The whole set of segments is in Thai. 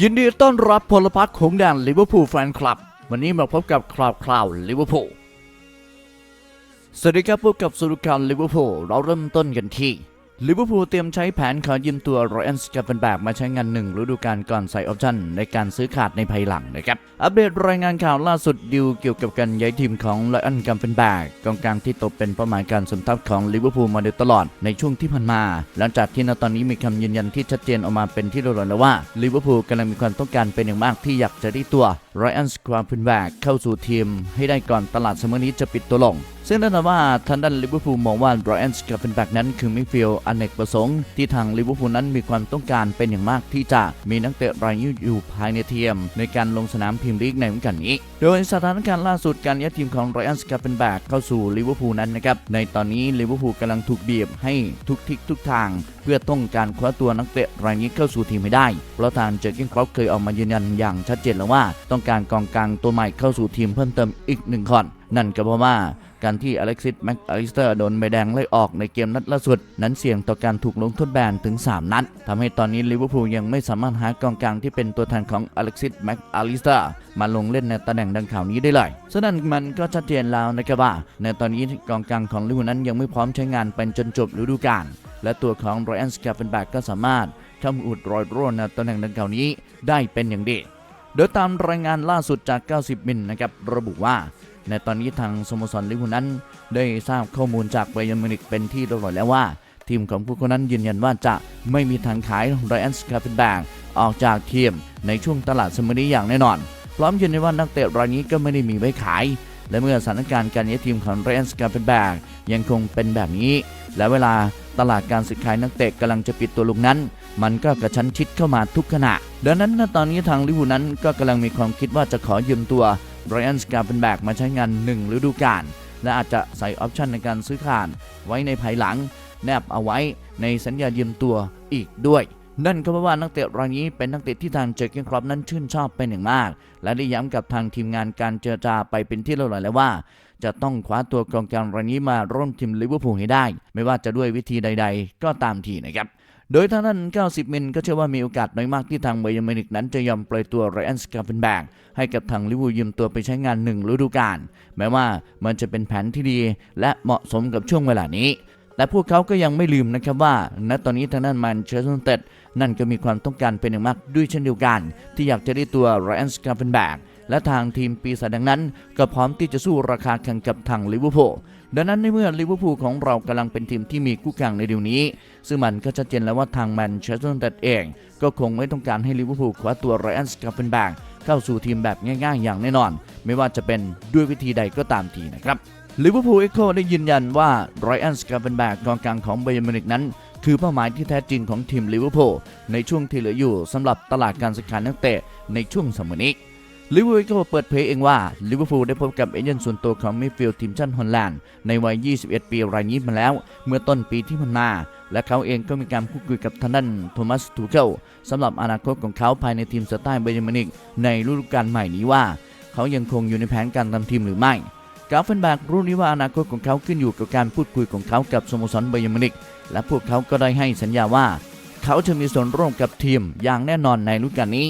ยินดีต้อนรับพลพรรคของแดนลิเวอร์พูลแฟนคลับ วันนี้มาพบกับคราวคราวลิเวอร์พูลสวัสดีครับพบกับสุรุการลิเวอร์พูลเราเริ่มต้นกันที่ ลิเวอร์พูลเตรียมใช้แผนขอยืมตัวรอยันสกับเป็นแบบมาใช้งานหนึ่งฤดูกาลก่อนใส่ออปชั่นในการซื้อขาดในภายหลังนะครับ อัปเดตรายงานข่าวล่าสุดดิวเกี่ยวกับการย้ายทีมของรอยันกัมเฟนแบกกองกลางที่ตกเป็นเป้าหมายการสมทับของลิเวอร์พูลมาโดยตลอดในช่วงที่ผ่านมา หลังจากที่ณตอนนี้มีคำยืนยันที่ชัดเจนออกมาเป็นที่เรียบร้อยแล้วว่าลิเวอร์พูลกำลังมีความต้องการเป็นอย่างมากที่อยากจะได้ตัว ไรอันสควาเฟนแบกเข้าสู่ทีมให้ได้ก่อนตลาดเสมอนี้จะปิดตัวลง ซึ่งแน่นอนว่าทางด้านลิเวอร์พูลมองว่าไรอันสกับเป็นแบกนั้นคือมิฟิลอเนกประสงค์ที่ทางลิเวอร์พูลนั้นมีความต้องการเป็นอย่างมากที่จะมีนักเตะรายนี้อยู่ภายในทีมในการลงสนามพรีมลีกในวันกันนี้ โดยสถานการณ์ล่าสุดการย้ายทีมของไรอันสกับเป็นแบกเข้าสู่ลิเวอร์พูลนั้นนะครับในตอนนี้ลิเวอร์พูลกำลังถูกบีบให้ทุกทิศทุกทาง เพื่อต้องการคว้าตัวนักเตะรายนี้เข้าสู่ทีมให้ได้เพราะทางเจอร์เกนครอปเคยออกมายืนยันอย่างชัดเจนแล้วว่าต้องการกองกลางตัวใหม่เข้าสู่ทีมเพิ่มเติมอีกหนึ่งคนนั่นก็เพราะว่าการที่อเล็กซิสแม็กอลิสเตอร์โดนใบแดงไล่ออกในเกมนัดล่าสุด นั้นเสี่ยงต่อการถูกลงโทษแบนถึง 3 นัดทำให้ตอนนี้ลิเวอร์พูลยังไม่สามารถหากองกลางที่เป็นตัวแทนของอเล็กซิสแม็กอลิสเตอร์มาลงเล่นในตำแหน่งดังกล่าวนี้ได้เลยฉะนั้นมันก็ชัดเจนแล้วนะครับว่า ในตอนนี้กองกลางของลิเวอร์พูลนั้นยังไม่พร้อมใช้งานเป็นจนจบฤดูกาลและตัวของไรอันสกาเฟนแบกก็สามารถทำอุดรอยร่นในตำแหน่งดังกล่าวนี้ได้เป็นอย่างดี โดยตามรายงานล่าสุดจาก 90 มิลนะครับระบุว่า ในตอนนี้ทางสโมสรลิเวอร์พูลนั้น ได้ทราบข้อมูลจากไบเยนมิวนิกเป็นที่เรียบร้อยแล้วว่า ทีมของผู้คนนั้นยืนยันว่าจะไม่มีทางขายไรอันสคาเฟนแบกออกจากทีมในช่วงตลาดสมอนี้อย่างแน่นอนพร้อมยืนยันว่านักเตะรายนี้ก็ไม่ได้มีไว้ขาย และเมื่อสถานการณ์การย้ายทีมของไรอันสคาเฟนแบกยังคงเป็นแบบนี้ และเวลาตลาดการซื้อขายนักเตะกำลังจะปิดตัวลงนั้น มันก็กระชั้นชิดเข้ามาทุกขณะ ดังนั้นณตอนนี้ทางลิเวอร์พูลนั้นก็กำลังมีความคิดว่าจะขอยืมตัวไบรอันสกาเป็นแบกมาใช้งาน 1 ฤดูกาลและอาจจะใส่ออปชันในการซื้อขาดไว้ในภายหลัง แนบเอาไว้ในสัญญายืมตัวอีกด้วย นั่นก็เพราะว่านักเตะรายนี้เป็นนักเตะที่ทางเจอร์เกนครอปนั้นชื่นชอบเป็นอย่างมาก และได้ย้ำกับทางทีมงานการเจรจาไปเป็นที่เรียบร้อยแล้วว่า จะต้องคว้าตัวกองกลางรายนี้มาร่วมทีมลิเวอร์พูลให้ได้ ไม่ว่าจะด้วยวิธีใด ๆ ก็ตามทีนะครับ โดยทางด้าน 90 มิลก็เชื่อว่ามีโอกาสน้อยมากที่ทางไบย์มินิกนั้นจะยอมปล่อยตัวไรอันสกาเฟนแบกให้กับทางลิเวอร์พูลยืมตัวไปใช้งานหนึ่งฤดูกาลแม้ว่ามันจะเป็นแผนที่ดี และเหมาะสมกับช่วงเวลานี้แต่พวกเขาก็ยังไม่ลืมนะครับว่า ณ ตอนนี้ทางด้านมันเชสเตอร์เต็ดนั่นก็มีความต้องการเป็นอย่างมากด้วยเช่นเดียวกัน ที่อยากจะได้ตัวไรอันสกาเฟนแบก และทางทีมปีศาจดังนั้น ก็พร้อมที่จะสู้ราคาแข่งกับทางลิเวอร์พูลดังนั้นในเมื่อลิเวอร์พูลของเรากำลังเป็นทีมที่มีคู่แข่งในเดี๋ยวนี้ ซึ่งมันก็ชัดเจนแล้วว่าทางแมนเชสเตอร์ยูไนเต็ดเอง ก็คงไม่ต้องการให้ลิเวอร์พูลคว้าตัวไรอันสกาเฟนแบกเข้าสู่ทีมแบบง่ายๆ อย่างแน่นอน ไม่ว่าจะเป็นด้วยวิธีใดก็ตามทีนะครับลิเวอร์พูลเอ็กโคได้ยืนยันว่าไรอันสกาเฟนแบกกองกลางของไบเยร์มินิกนั้นคือเป้าหมายที่แท้จริงของทีมลิเวอร์พูลในช่วงที่เหลืออยู่สำหรับตลาดการซื้อขายนักเตะในช่วงสมัยนี้ ลิเวอร์พูลก็เปิดเผยเองว่าลิเวอร์พูลได้พบกับเอเจนต์ส่วนตัวของมิดฟิลด์ทีมชาติฮอลแลนด์ในวัย 21 ปีรายนี้มาแล้ว เมื่อต้นปีที่ผ่านมา และเขาเองก็มีการพูดคุยกับทางด้านโทมัสทูเคิลสำหรับอนาคตของเขาภายในทีมสไตล์ไบย์มินิกในฤดูกาลใหม่นี้ว่า เขายังคงอยู่ในแผนการทำทีมหรือไม่กาฟเฟนแบกรู้นี้ว่าอนาคตของเขาขึ้นอยู่กับการพูดคุยของเขากับสโมสรไบย์มินิกและพวกเขาก็ได้ให้สัญญาว่า เขาจะมีส่วนร่วมกับทีมอย่างแน่นอนในฤดูกาลนี้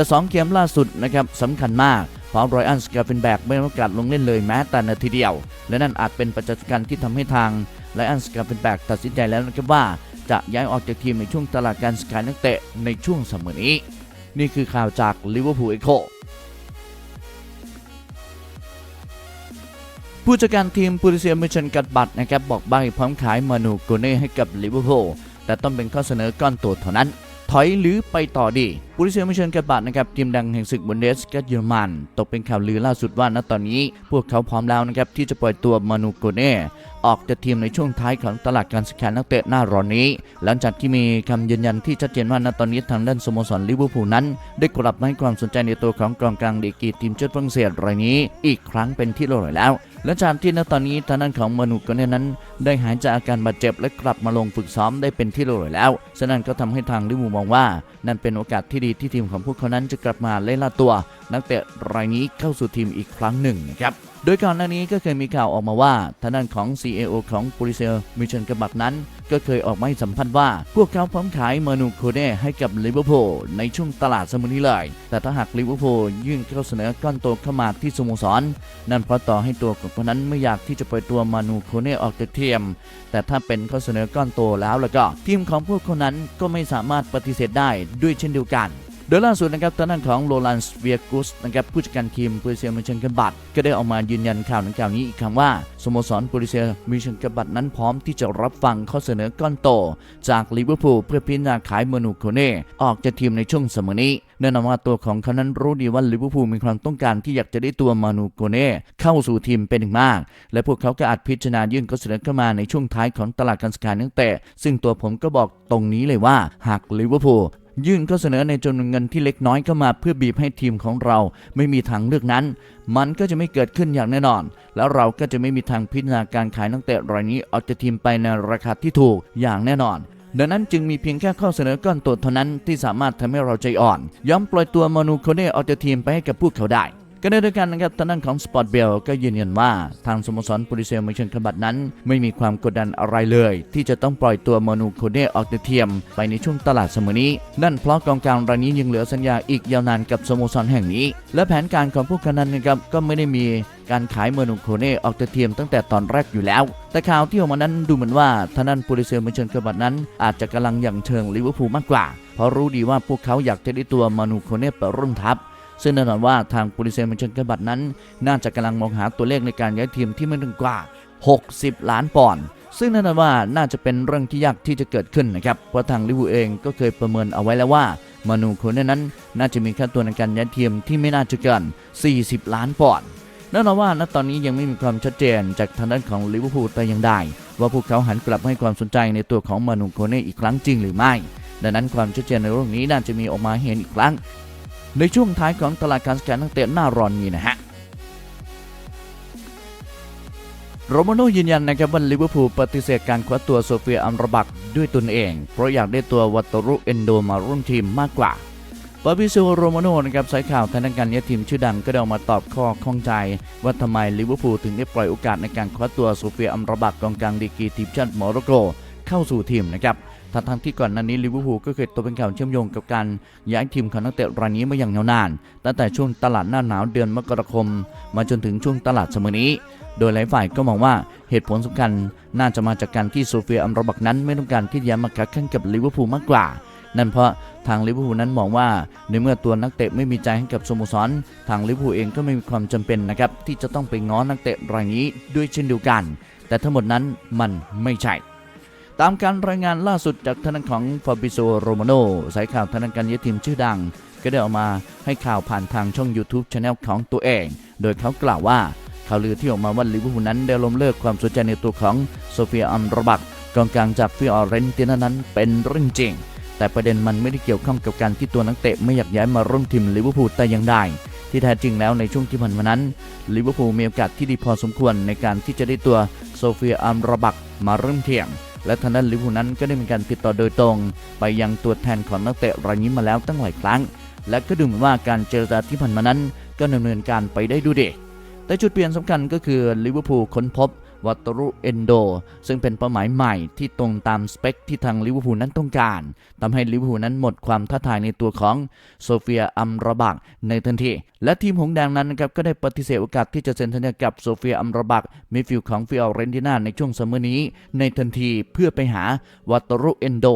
แต่2เกมล่าสุดนะครับสำคัญมากเพราะไรอันสกาเฟนแบกไม่มีโอกาสลงเล่นเลยแม้แต่นาทีเดียว และนั่นอาจเป็นปัจจัยสำคัญที่ทำให้ทางไรอันสกาเฟนแบกตัดสินใจแล้วนะครับว่า จะย้ายออกจากทีมในช่วงตลาดการซื้อขายนักเตะในช่วงเสมอนี้ นี่คือข่าวจากลิเวอร์พูลเอโคผู้จัดการทีมปูริเซียมิชชันกัดบัตรนะครับบอกใบพร้อมขายมานูโกเน่ให้กับลิเวอร์พูลแต่ต้องเป็นข้อเสนอก้อนโตเท่านั้น ถอยหรือไปต่อดี บูริเซียมิเชนกับบาดนะครับทีมดังแห่งศึกบุนเดสกัเยอรมันตกเป็นข่าวลือล่าสุดว่าณตอนนี้ พวกเขาพร้อมแล้วนะครับที่จะปล่อยตัวมานูโกเน่ออกจากทีมในช่วงท้ายของตลาดการซื้อขายนักเตะหน้าร้อนนี้ หลังจากที่มีคำยืนยันที่ชัดเจนว่าณตอนนี้ทางด้านสโมสรลิเวอร์พูลนั้น ได้กลับมาให้ความสนใจในตัวของกองกลางเดกีทีมชาติฝรั่งเศสรายนี้ อีกครั้งเป็นที่เรียบร้อยแล้วหลังจากที่ณตอนนี้ทางด้านของมานูโกเน่นั้น ได้หายจากอาการบาดเจ็บและกลับมาลงฝึกซ้อมได้เป็นที่เรียบร้อยแล้วฉะนั้นก็ทำให้ทางลิเวอร์พูลมองว่า นั่นเป็นโอกาสที่ดีที่ทีมของพวกเขานั้นจะกลับมาเล่นล่าตัว นักเตะรายนี้เข้าสู่ทีมอีกครั้งหนึ่งนะครับ โดยก่อนหน้านี้ก็เคยมีข่าวออกมาว่าทางด้านของ CEO ของบริเซลมิเชนกระบักนั้น ก็เคยออกมาให้สัมพันธ์ว่า พวกเขาพร้อมขายมานูโคเน่ให้กับลิเวอร์พูลในช่วงตลาดสมุนนี้เลย แต่ถ้าหากลิเวอร์พูลยื่นข้อเสนอก้อนโตเข้ามาที่สโมสร นั่นเพราะต่อให้ตัวของคนนั้นไม่อยากที่จะปล่อยตัวมานูโคเน่ออกจากทีม แต่ถ้าเป็นข้อเสนอก้อนโตแล้วแล้วก็ทีมของพวกคนนั้นก็ไม่สามารถปฏิเสธได้ด้วยเช่นเดียวกัน โดยล่าสุดนะครับทางด้านของโรลันส์เวียกุสนะครับผู้จัดการทีมบริเซียมิเชนกันบัตก็ได้ออกมายืนยันข่าวดังกล่าวนี้อีกครั้งว่าสโมสรบริเซียมิเชนกันบัตนั้นพร้อมที่จะรับฟังข้อเสนอก้อนโต จากลิเวอร์พูลเพื่อพิจารณาขายเมนูโคเน่ออกจากทีมในช่วงเสมอนี้แน่นอนว่าตัวของเขานั้นรู้ดีว่าลิเวอร์พูลมีความต้องการที่อยากจะได้ตัวมานูโกเน่เข้าสู่ทีมเป็นอย่างมาก และพวกเขาก็อาจพิจารณายื่นข้อเสนอเข้ามาในช่วงท้ายของตลาดการซื้อขายนักเตะซึ่งตัวผมก็บอกตรงนี้เลยว่าหากลิเวอร์พูล ยื่นข้อเสนอในจำนวนเงินที่เล็กน้อยเข้ามาเพื่อบีบให้ทีมของเราไม่มีทางเลือกนั้น มันก็จะไม่เกิดขึ้นอย่างแน่นอน แล้วเราก็จะไม่มีทางพิจารณาการขายนักเตะรายนี้ออกจากทีมไปในราคาที่ถูกอย่างแน่นอนดังนั้นจึงมีเพียงแค่ข้อเสนอก้อนตัวเท่านั้นที่สามารถทำให้เราใจอ่อน ยอมปล่อยตัวมานูโคเน่ออกจากทีมไปให้กับพวกเขาได้ ก็ในด้วยกันนะครับทางด้านของสปอร์ตเบลก็ยืนยันว่าทางสโมสรปุริเซลมิเชนคบัตนั้น ไม่มีความกดดันอะไรเลย ที่จะต้องปล่อยตัวมานูโคเน่ออกจากทียม ไปในช่วงตลาดเสมอนี้ นั่นเพราะกองกลางรายนี้ยังเหลือสัญญาอีกยาวนานกับสโมสรแห่งนี้ และแผนการของพวกเขานั้นนะครับก็ไม่ได้มีการขายเมนูโคเน่ออกจากทียมตั้งแต่ตอนแรกอยู่แล้ว แต่ข่าวที่ออกมานั้นดูเหมือนว่าทางด้านปุริเซลมิเชนคบัตนั้น อาจจะกำลังอย่างเชิงลิเวอร์พูลมากกว่า เพราะรู้ดีว่าพวกเขาอยากจะได้ตัวมานูโคเน่ไปร่วมทัพ ซึ่งแน่นอนว่าทางปุริเซนมันเชนกบัตนั้น น่าจะกำลังมองหาตัวเลขในการย้ายทีมที่ไม่ถึงกว่า 60 ล้านปอนด์ซึ่งแน่นอนว่าน่าจะเป็นเรื่องที่ยากที่จะเกิดขึ้นนะครับเพราะทางลิวูเองก็เคยประเมินเอาไว้แล้วว่ามานูโคเน่นั้น น่าจะมีค่าตัวในการย้ายทีมที่ไม่น่าจะเกิน 40 ล้านปอนด์แน่นอนว่าณตอนนี้ยังไม่มีความชัดเจนจากทางด้านของลิเวอร์พูลแต่อย่างใดว่าพวกเขาหันกลับให้ความสนใจในตัวของมานูโคเน่อีกครั้งจริงหรือไม่ ดังนั้นความชัดเจนในเรื่องนี้น่าจะมีออกมาเห็นอีกครั้ง ในช่วงท้ายของตลาดการสแกนนักเตะหน้าร้อนนี้นะฮะโรมาโนยืนยันนะครับว่าลิเวอร์พูลปฏิเสธการคว้าตัวโซเฟียอัมรบักด้วยตนเอง เพราะอยากได้ตัววัตรุเอนโดมาร่วมทีมมากกว่าฟาบิโซโรมาโนนะครับสายข่าวทางด้านการย้ายทีมชื่อดังก็ได้ออกมาตอบข้อข้องใจ ว่าทำไมลิเวอร์พูลถึงได้ปล่อยโอกาสในการคว้าตัวโซเฟียอัมรบักกองกลางดีกีทีมชาติโมร็อกโกเข้าสู่ทีมนะครับ ทั้งทั้งที่ก่อนหน้านี้ลิเวอร์พูลก็เคยตกเป็นข่าวเชื่อมโยงกับการย้ายทีมของนักเตะรายนี้มาอย่างยาวนาน ตั้งแต่ช่วงตลาดหน้าหนาวเดือนมกราคม มาจนถึงช่วงตลาดสมอนี้ โดยหลายฝ่ายก็มองว่าเหตุผลสำคัญน่าจะมาจากการที่โซเฟียอัมรบักนั้นไม่ต้องการที่จะย้ายมาคัดแข่งกับลิเวอร์พูลมากกว่านั่นเพราะทางลิเวอร์พูลนั้นมองว่า ในเมื่อตัวนักเตะไม่มีใจให้กับสโมสร ทางลิเวอร์พูลเองก็ไม่มีความจำเป็นนะครับที่จะต้องไปง้อนักเตะรายนี้ด้วยเช่นเดียวกัน แต่ทั้งหมดนั้นมันไม่ใช่ ตามการรายงานล่าสุดจากทางด้านของฟาบิโซโรมาโนสายข่าวทางด้านการย้ายทีมชื่อดัง ก็ได้ออกมาให้ข่าวผ่านทางช่อง YouTube Channel ของตัวเอง โดยเขากล่าวว่าข่าวลือที่ออกมาว่าลิเวอร์พูลนั้นได้ล้มเลิกความสนใจในตัวของโซเฟียอัมรบักกองกลางจากฟิออเรนตินานั้นเป็นเรื่องจริง แต่ประเด็นมันไม่ได้เกี่ยวข้องกับการที่ตัวนักเตะไม่อยากย้ายมาร่วมทีมลิเวอร์พูลแต่อย่างใดที่แท้จริงแล้วในช่วงที่ผ่านมานั้นลิเวอร์พูลมีโอกาสที่ดีพอสมควรในการที่จะได้ตัวโซเฟียอัมรบักมาเริ่มเทียง และทางด้านลิเวอร์พูลนั้นก็ได้มีการติดต่อโดยตรง ไปยังตัวแทนของนักเตะรายนี้มาแล้วตั้งหลายครั้ง และก็ดูเหมือนว่าการเจรจาที่ผ่านมานั้น ก็ดำเนินการไปได้ดูดีแต่จุดเปลี่ยนสำคัญก็คือลิเวอร์พูลค้นพบ วัตรุเอนโด ซึ่งเป็นเป้าหมายใหม่ที่ตรงตามสเปคที่ทางลิเวอร์พูลนั้นต้องการทำให้ลิเวอร์พูลนั้นหมดความท้าทายในตัวของโซเฟียอัมราบักในทันที และทีมหงแดงนั้นนะครับก็ได้ปฏิเสธโอกาสที่จะเซ็นสัญญากับโซเฟียอัมราบักมิดฟิลด์ของฟิออเรนติน่าในช่วงซัมเมอร์นี้ ในทันทีเพื่อไปหาวัตรุเอนโด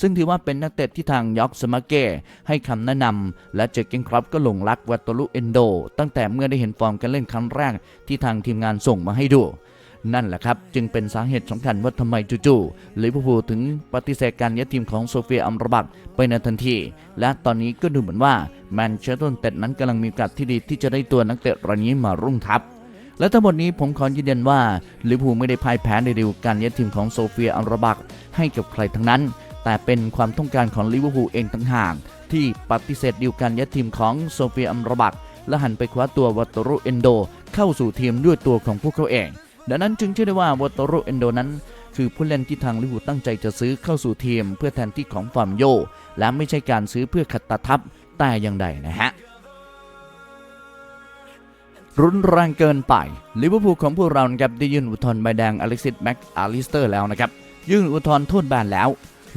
ซึ่งถือว่าเป็นนักเตะที่ทางยอกสมาเก้ให้คำแนะนำและเจอเกนครอปก็หลงรักวัตรุเอนโด ตั้งแต่เมื่อได้เห็นฟอร์มการเล่นครั้งแรกที่ทางทีมงานส่งมาให้ดู นั่นแหละครับ จึงเป็นสาเหตุสำคัญว่าทำไมจู่ๆลิเวอร์พูลถึงปฏิเสธการย้ายทีมของโซเฟียอัมรบักไปในทันที และตอนนี้ก็ดูเหมือนว่าแมนเชสเตอร์ยูไนเต็ดนั้นกำลังมีโอกาสที่ดีที่จะได้ตัวนักเตะรายนี้มารุ่งทัพและทั้งหมดนี้ผมขอยืนยันว่าลิเวอร์พูลไม่ได้พ่ายแพ้ในดีลการย้ายทีมของโซเฟียอัมรบักให้กับใครทั้งนั้น แต่เป็นความต้องการของลิเวอร์พูลเองต่างหากที่ปฏิเสธดีลการย้ายทีมของโซเฟียอัมรบักและหันไปคว้าตัววัตรุเอนโด เข้าสู่ทีมด้วยตัวของพวกเขาเอง ดังนั้นจึงเชื่อได้ว่าวัตโรเอนโดนั้น คือผู้เล่นที่ทางลิเวอร์พูลตั้งใจจะซื้อเข้าสู่ทีม เพื่อแทนที่ของฟาร์มโย และไม่ใช่การซื้อเพื่อขัดตาทับแต่อย่างใดนะฮะรุนแรงเกินไปลิเวอร์พูลของพวกเรานะครับได้ยื่นอุทธรณ์ใบแดงอเล็กซิสแม็กอาลิสเตอร์แล้วนะครับยื่นอุทธรณ์โทษแบนแล้ว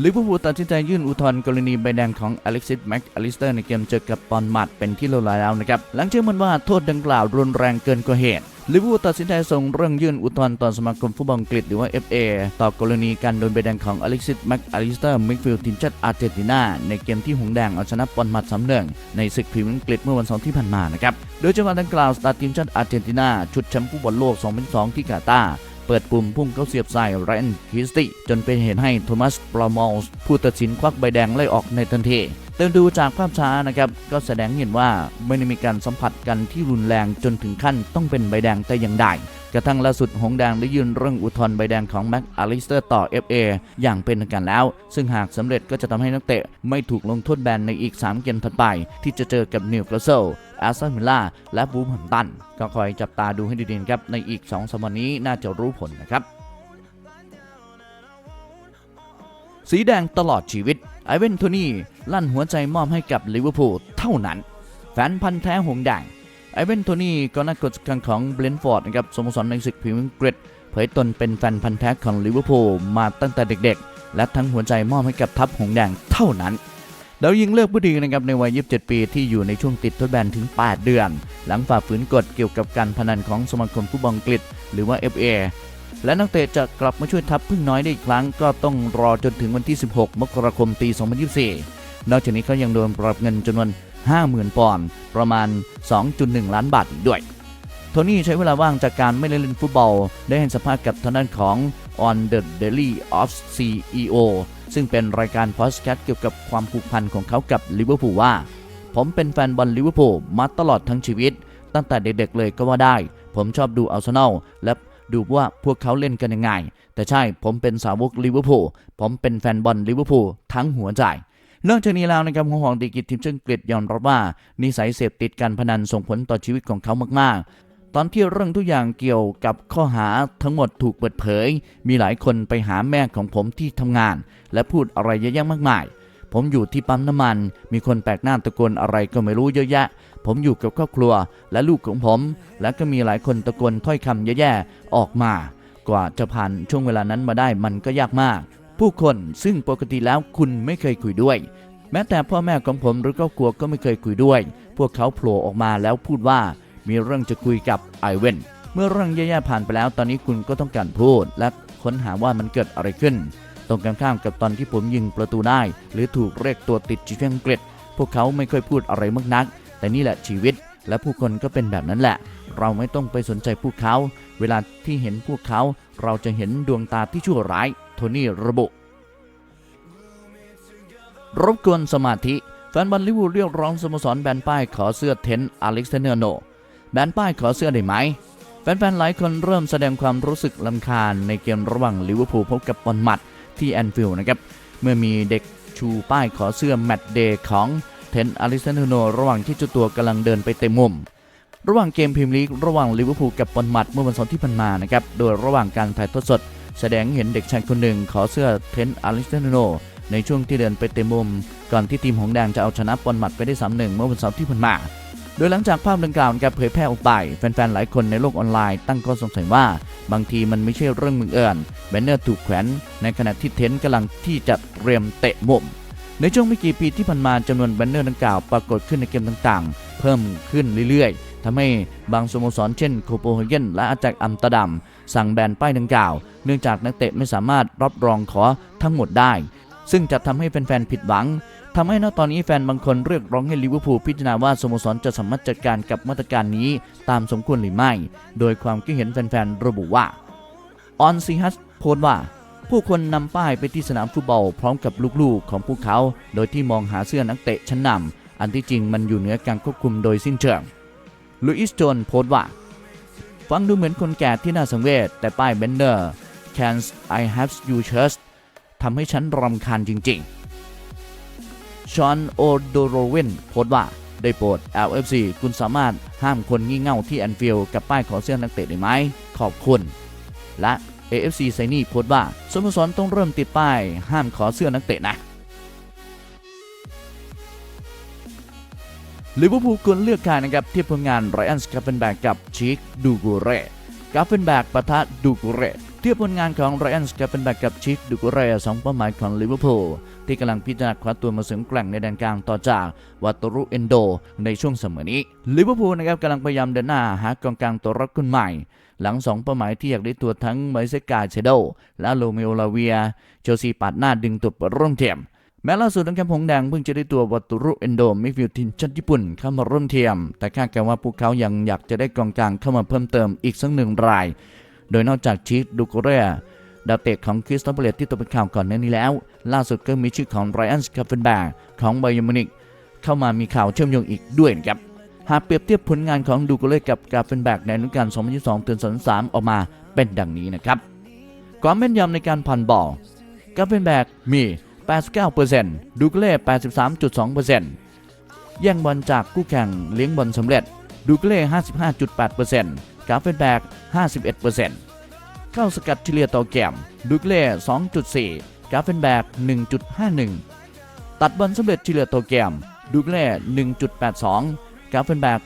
ลิเวอร์พูลตัดสินใจยื่นอุทธรณ์กรณีใบแดงของอเล็กซิสแม็กอาลิสเตอร์ในเกมเจอกับปอนมัดเป็นที่เรียบร้อยแล้วนะครับหลังเชื่อมันว่าโทษดังกล่าวรุนแรงเกินกว่าเหตุ ลิเวอร์พูลตัดสินใจส่งเรื่องยื่นอุทธรณ์ต่อสมาคมฟุตบอลอังกฤษหรือว่า FA ต่อกรณีการโดนใบแดงของอเล็กซิสแม็กอาลิสเตอร์มิดฟิลด์ทีมชาติอาร์เจนตินาในเกมที่หงแดงเอาชนะปอนมัดสำเนืองในศึกพรีเมียร์อังกฤษเมื่อวันเสาร์ที่ผ่านมานะครับ โดยจังหวะดังกล่าวสตาร์ทีมชาติอาร์เจนตินาชุดแชมป์ฟุตบอลโลก 2002 ที่กาตาร์เปิดปุ่มพุ่งเข้าเสียบใส่ไรอันคิสติจนเป็นเหตุให้โทมัสปรามอลส์ผู้ตัดสินควักใบแดงไล่ออกในทันที แต่ดูจากภาพช้านะครับก็แสดงเห็นว่าไม่ได้มีการสัมผัสกันที่รุนแรงจนถึงขั้นต้องเป็นใบแดงแต่อย่างใดกระทั่งล่าสุดหงแดงได้ยื่นเรื่องอุทธรณ์ใบแดงของแม็กอาลิสเตอร์ต่อ FA อย่างเป็นทางการแล้ว ซึ่งหากสำเร็จก็จะทำให้นักเตะไม่ถูกลงโทษแบนในอีก 3 เกมถัดไป ที่จะเจอกับนิวคาสเซิลแอสตันวิลล่าและบูมแฮมตัน ก็คอยจับตาดูให้ดีๆครับในอีก2สัปดาห์นี้น่าจะรู้ผลนะครับ สีแดงตลอดชีวิต ไอเวนโทนี่ลั่นหัวใจมอบให้กับลิเวอร์พูลเท่านั้น แฟนพันธ์แท้หงแดงไอเวนโทนี่ก็นักกฎการของเบรนฟอร์ดนะครับสโมสรในศึกพรีเมียร์อังกเผยตนเป็นแฟนพันธ์แท้ของลิเวอร์พูลมาตั้งแต่เด็กๆ และทั้งหัวใจมอบให้กับทัพหงแดงเท่านั้นดาวยิงเลิกผู้ดีนะครับในวัย 27 ปีที่อยู่ในช่วงติดทดแบนถึง 8 เดือน หลังฝ่าฝืนกฎเกี่ยวกับการพนันของสมาคมฟุตบอลอังกฤษ หรือว่า FA และนักเตะจะกลับมาช่วยทัพพึ่งน้อยได้อีกครั้ง ก็ต้องรอจนถึงวันที่ 16 มกราคมปี 2024 นอกจากนี้เขายังโดนปรับเงินจำนวน 50,000 ปอนด์ประมาณ 2.1 ล้านบาทอีกด้วย โทนี่ใช้เวลาว่างจากการไม่เล่นฟุตบอล ได้ให้สัมภาษณ์กับทางด้านของ On the Daily of CEO ซึ่งเป็นรายการพอดแคสต์เกี่ยวกับความผูกพันของเขากับลิเวอร์พูลว่า ผมเป็นแฟนบอลลิเวอร์พูลมาตลอดทั้งชีวิต ตั้งแต่เด็กๆเลยก็ว่าได้ ผมชอบดูอาร์เซนอลและ ดูว่าพวกเขาเล่นกันยังไง แต่ใช่ผมเป็นสาวกลิเวอร์พูลผมเป็นแฟนบอลลิเวอร์พูลทั้งหัวใจนอกจากนี้แล้วนะครับหัวหองดีกิจทีมชาติอังกฤษยอมรับว่านิสัยเสพติดการพนันส่งผลต่อชีวิตของเขามาก ๆ ตอนที่เรื่องทุกอย่างเกี่ยวกับข้อหาทั้งหมดถูกเปิดเผย มีหลายคนไปหาแม่ของผมที่ทำงาน และพูดอะไรเยอะแยะมากมาย ผมอยู่ที่ปั๊มน้ำมัน มีคนแปลกหน้าตะโกนอะไรก็ไม่รู้เยอะแยะ ผมอยู่กับครอบครัวและลูกของผม และก็มีหลายคนตะโกนถ้อยคำแย่ๆออกมา กว่าจะผ่านช่วงเวลานั้นมาได้มันก็ยากมาก ผู้คนซึ่งปกติแล้วคุณไม่เคยคุยด้วย แม้แต่พ่อแม่ของผมหรือครอบครัวก็ไม่เคยคุยด้วย พวกเขาโผล่ออกมาแล้วพูดว่ามีเรื่องจะคุยกับไอเวนเมื่อเรื่องแย่ๆผ่านไปแล้ว ตอนนี้คุณก็ต้องการพูด และค้นหาว่ามันเกิดอะไรขึ้น ตรงกันข้ามกับตอนที่ผมยิงประตูได้ หรือถูกเรียกตัวติดจีเฟียงกฤษพวกเขาไม่ค่อยพูดอะไรมากนัก แต่นี่แหละชีวิตและผู้คนก็เป็นแบบนั้นแหละ เราไม่ต้องไปสนใจพวกเขา เวลาที่เห็นพวกเขา เราจะเห็นดวงตาที่ชั่วร้าย โทนี่ระบุ รบกวนสมาธิ แฟนบอลลิเวอร์พูเรียกร้องสโมสรแบนป้ายขอเสื้อเทนอเล็กซานเดอร์โน แบนป้ายขอเสื้อได้ไหม แฟนๆ หลายคนเริ่มแสดงความรู้สึกลำคาญในเกมระหว่างลิเวอร์พูลพบกับบอลมัดที่แอนฟิลด์นะครับ เมื่อมีเด็กชูป้ายขอเสื้อแมตช์เดย์ของ เทนอเล็กซานเดอร์โนระหว่างที่เจ้าตัวกำลังเดินไปเต็มมุม ระหว่างเกมพรีเมียร์ลีกระหว่างลิเวอร์พูลกับบอลมัดเมื่อวันเสาร์ที่ผ่านมานะครับโดยระหว่างการถ่ายทอดสด แสดงเห็นเด็กชายคนหนึ่งขอเสื้อเทนอเล็กซานเดอร์โนในช่วงที่เดินไปเต็มมุม ก่อนที่ทีมหงแดงจะเอาชนะบอลมัดไปได้3-1เมื่อวันเสาร์ที่ผ่านมา โดยหลังจากภาพดังกล่าวนะครับเผยแพร่ออกไป แฟนๆ หลายคนในโลกออนไลน์ตั้งข้อสงสัยว่า บางทีมันไม่ใช่เรื่องมึงเอิญแบนเนอร์ถูกแขวนในขณะที่เทนกำลังที่จะเตรียมเตะมุม ในช่วงไม่กี่ปีที่ผ่านมาจำนวนแบนเนอร์ดังกล่าวปรากฏขึ้นในเกมต่างๆ เพิ่มขึ้นเรื่อยๆทำให้บางสโมสรเช่นโคโปเฮเกนและอาจากอัมตอร์ดัมสั่งแบนป้ายดังกล่าว เนื่องจากนักเตะไม่สามารถรับรองขอทั้งหมดได้ ซึ่งจะทำให้แฟนๆผิดหวังทำให้ณตอนนี้แฟนบางคนเรียกร้องให้ลิเวอร์พูลพิจารณาว่าสโมสรจะสามารถจัดการกับมาตรการนี้ตามสมควรหรือไม่ โดยความคิดเห็นแฟนๆ ระบุว่า ออนซีฮัสโพสต์ว่า ผู้คนนำป้ายไปที่สนามฟุตบอลพร้อมกับลูกๆของพวกเขา โดยที่มองหาเสื้อนักเตะชั้นนำอันที่จริงมันอยู่เหนือการควบคุมโดยสิ้นเชิงลุอิสโจนโพสต์ว่า ฟังดูเหมือนคนแก่ที่น่าสังเวชแต่ป้ายเบนเนอร์ Can I have you just ทำให้ฉันรำคาญจริงๆ ชอนโอโดโรเวนโพสต์ว่า ได้โปรด LFC คุณสามารถห้ามคนงี่เง่าที่แอนฟิลด์กับป้ายขอเสื้อนักเตะได้ไหม ขอบคุณ และ AFC ไซนี่โพสต์ว่าสโมสรต้องเริ่มติดป้าย ห้ามขอเสื้อนักเตะนะลิเวอร์พูลควรเลือกใครนะครับเทียบผลงานไรอันสกาเฟนแบกกับชิคดูกูเรกาเฟนแบกปะทะดูกูเรเทียบผลงานของไรอันสกาเฟนแบกกับชิคดูกูเรสองเป้าหมายของลิเวอร์พูลที่กำลังพิจารณาคว้าตัวมาเสริมแกร่งในแดนกลางต่อจากวัตรุเอนโด ในช่วงเสมอนี้ลิเวอร์พูลนะครับกำลังพยายามเดินหน้าหากองกลางตัวรับคนใหม่ หลังสองเป้าหมายที่อยากได้ตัวทั้งไมเซกาเชโดและโรเมโอลาเวียเชลซีปาดหน้าดึงตัวปร่วมเทียมแม้ล่าสุดนักแคมป์หงแดงเพิ่งจะได้ตัววัตุรุเอนโดมิฟิลทีมชาติญี่ปุ่นเข้ามาร่วมเทียม แต่คาดการว่าพวกเขายังอยากจะได้กองกลางเข้ามาเพิ่มเติมอีกสักหนึ่งราย โดยนอกจากชีคดูโกเรียดาวเตะของคริสตัลเบเลตที่ตกเป็นข่าวก่อนหน้านี้แล้ว ล่าสุดก็มีชื่อของไรอันสคาเฟนแบกของไบยมินิกเข้ามามีข่าวเชื่อมโยงอีกด้วยนะครับ หากเปรียบเทียบผลงานของดูโกเล่กับกาเฟนแบกในฤดูกาล2022ถึง2023ออกมาเป็นดังนี้นะครับความแม่นยำในการพันบอลกาเฟนแบกมี 89%ดูโกเล่83.2%แย่งบอลจากคู่แข่งเลี้ยงบอลสำเร็จ ดูโกเล่55.8%กาเฟนแบก51%เข้าสกัดเฉลี่ยต่อแกมดูโกเล่2.4 กาเฟนแบก1.51 ตัดบอลสำเร็จเฉลี่ยต่อแกมดูโกเล่1.82 กาเฟนแบก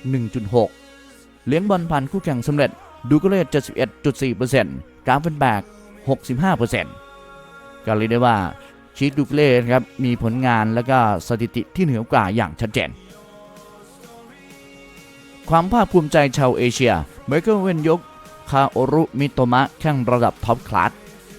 1.6 เลี้ยงบอลผ่านคู่แข่งสำเร็จ ดูกเล่71.4%กาเฟนแบก 65%ก็เรียกได้ว่าชีคดูกเล่ครับมีผลงานและก็สถิติที่เหนือกว่าอย่างชัดเจน ความภาคภูมิใจชาวเอเชียไมเคิลเวนยกคาโอรุมิโตมะแข่งระดับท็อปคลาส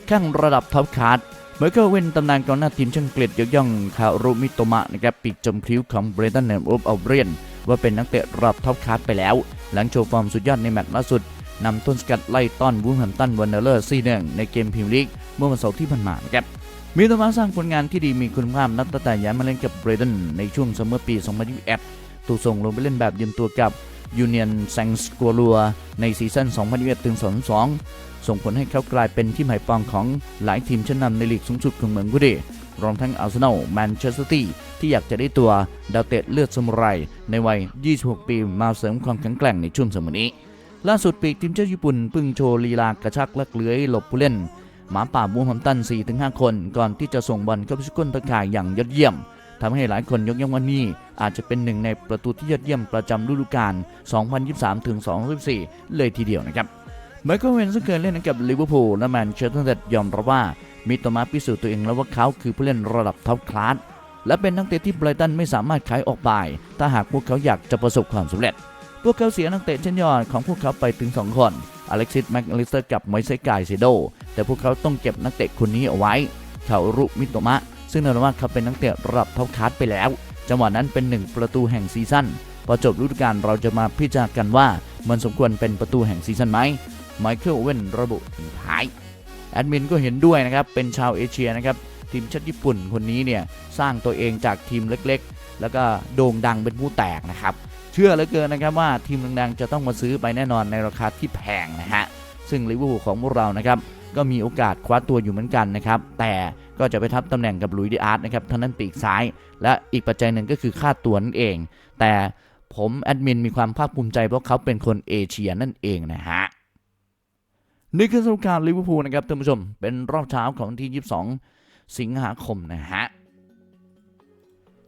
แข่งระดับท็อปคลาสไมเคิลเวนตำนานกองหน้าทีมช่างเกลียดยกย่องคาโอรุมิโตมะนะครับปีกจมพลิ้วของเบรตันเนมอุบอัลเบรียน ว่าเป็นนักเตะระดับท็อปคลาสไปแล้ว หลังโชว์ฟอร์มสุดยอดในแมตช์ล่าสุดนำต้นสกัดไล่ต้อนวูฟแฮมตันวันเดอร์เลอร์ซีหนึ่งในเกมพรีเมียร์ลีกเมื่อวันเสาร์ที่ผ่านมานครับมิโตมะสร้างผลงานที่ดีมีคุณภาพนับตั้งแต่ย้ายมาเล่นกับเบรตันในช่วงซัมเมอร์ปี 2021ถูกส่งลงไปเล่นแบบยืมตัวกับยูเนียนแซงสกัวลัวในซีซั่น 2021ถึง2022 ส่งผลให้เขากลายเป็นที่หมายปองของหลายทีมชั้นนำในลีกสูงสุดของเมืองกุดี รวมทั้งอาร์เซนอลแมนเชสเตอร์ตี้ที่อยากจะได้ตัวดาวเตะเลือดสมุไรในวัย 26 ปีมาเสริมความแข็งแกร่งในช่วงสมัยนี้ ล่าสุดปีกทีมชาติญี่ปุ่นพิ่งโชว์ลีลากระชักลักเลื้อยหลบผู้เล่น หมาป่าบูมฮัมตัน 4-5 คน ก่อนที่จะส่งบอลเข้าไปชุก้นตะข่ายอย่างยอดเยี่ยมทำให้หลายคนยกย่องว่านี่อาจจะเป็นหนึ่งในประตูที่ยอดเยี่ยมประจำฤดูกาล 2023-2024 เลยทีเดียวนะครับไมเคิลเวนซึ่งเคยเล่นกับลิเวอร์พูลและแมนเชสเตอร์ยูไนเต็ดยอมรับว่า มีตัวมาพิสูจน์ตัวเองแล้วว่าเขาคือผู้เล่นระดับท็อปคลาสและเป็นนักเตะที่ไบรตันไม่สามารถขายออกไปถ้าหากพวกเขาอยากจะประสบความสำเร็จ พวกเขาเสียนักเตะชั้นยอดของพวกเขาไปถึง 2 คน อเล็กซิสแม็กอลิสเตอร์กับไมเซกายเซโด แต่พวกเขาต้องเก็บนักเตะคนนี้เอาไว้ เขารุมิโตมะ ซึ่งแน่นอนว่าเขาเป็นนักเตะระดับท็อปคลาสไปแล้ว จังหวะนั้นเป็นหนึ่งประตูแห่งซีซั่น พอจบฤดูกาลเราจะมาพิจารณากันว่า มันสมควรเป็นประตูแห่งซีซั่นไหม ไมเคิลโอเว่นระบุถึงท้าย แอดมินก็เห็นด้วยนะครับ เป็นชาวเอเชียนะครับ ทีมชาติญี่ปุ่นคนนี้เนี่ย สร้างตัวเองจากทีมเล็กๆ แล้วก็โด่งดังเป็นผู้แตกนะครับ เชื่อเหลือเกินนะครับว่าทีมดังๆ จะต้องมาซื้อไปแน่นอนในราคาที่แพงนะฮะ ซึ่งลิเวอร์พูลของพวกเรานะครับ ก็มีโอกาสคว้าตัวอยู่เหมือนกันนะครับ แต่ก็จะไปทับตำแหน่งกับลุยดิอาร์ตนะครับท่านั้นปีกซ้าย และอีกปัจจัยหนึ่งก็คือค่าตัวนั่นเอง แต่ผมแอดมินมีความภาคภูมิใจเพราะเขาเป็นคนเอเชียนั่นเองนะฮะ นี่คือสรุปข่าวลิเวอร์พูลนะครับท่านผู้ชม เป็นรอบเช้าของวันที่ 22 สิงหาคมนะฮะ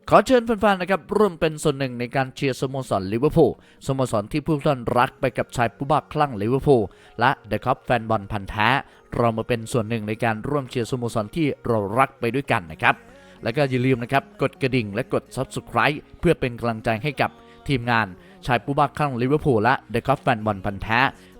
ขอเชิญแฟนๆนะครับร่วมเป็นส่วนหนึ่งในการเชียร์สโมสรลิเวอร์พูลสโมสรที่ผู้ท่านรักไปกับชายผู้บ้าคลั่งลิเวอร์พูลและเดอะคัพแฟนบอลพันธ์แท้ เรามาเป็นส่วนหนึ่งในการร่วมเชียร์สโมสรที่เรารักไปด้วยกันนะครับ แล้วก็อย่าลืมนะครับกดกระดิ่งและกด Subscribe เพื่อเป็นกำลังใจให้กับทีมงานชายผู้บ้าคลั่งลิเวอร์พูลและเดอะคัพแฟนบอลพันธ์แท้